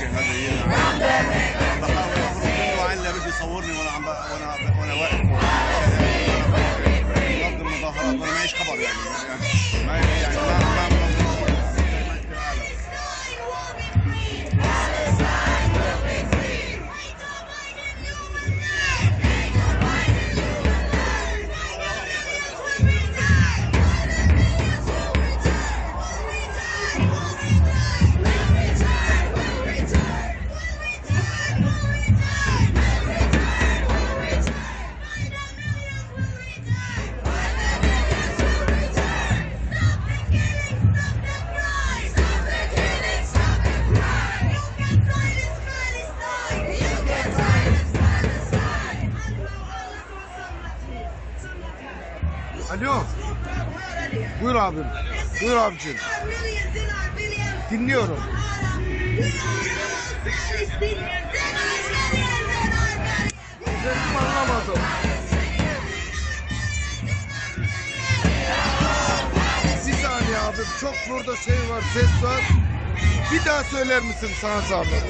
بالشيء هذا هي بحاول اخرج وعين اللي بده يصورني وأنا عم وأنا وأنا واقف. ضد المظاهرات وأنا معيش خبر يعني. يعني ما يعني ما Alo. Buyur abim. Buyur abicim. Dinliyorum. Sesimi anlamadım. Bir saniye abim. Çok burada şey var, ses var. Bir daha söyler misin sana zahmet?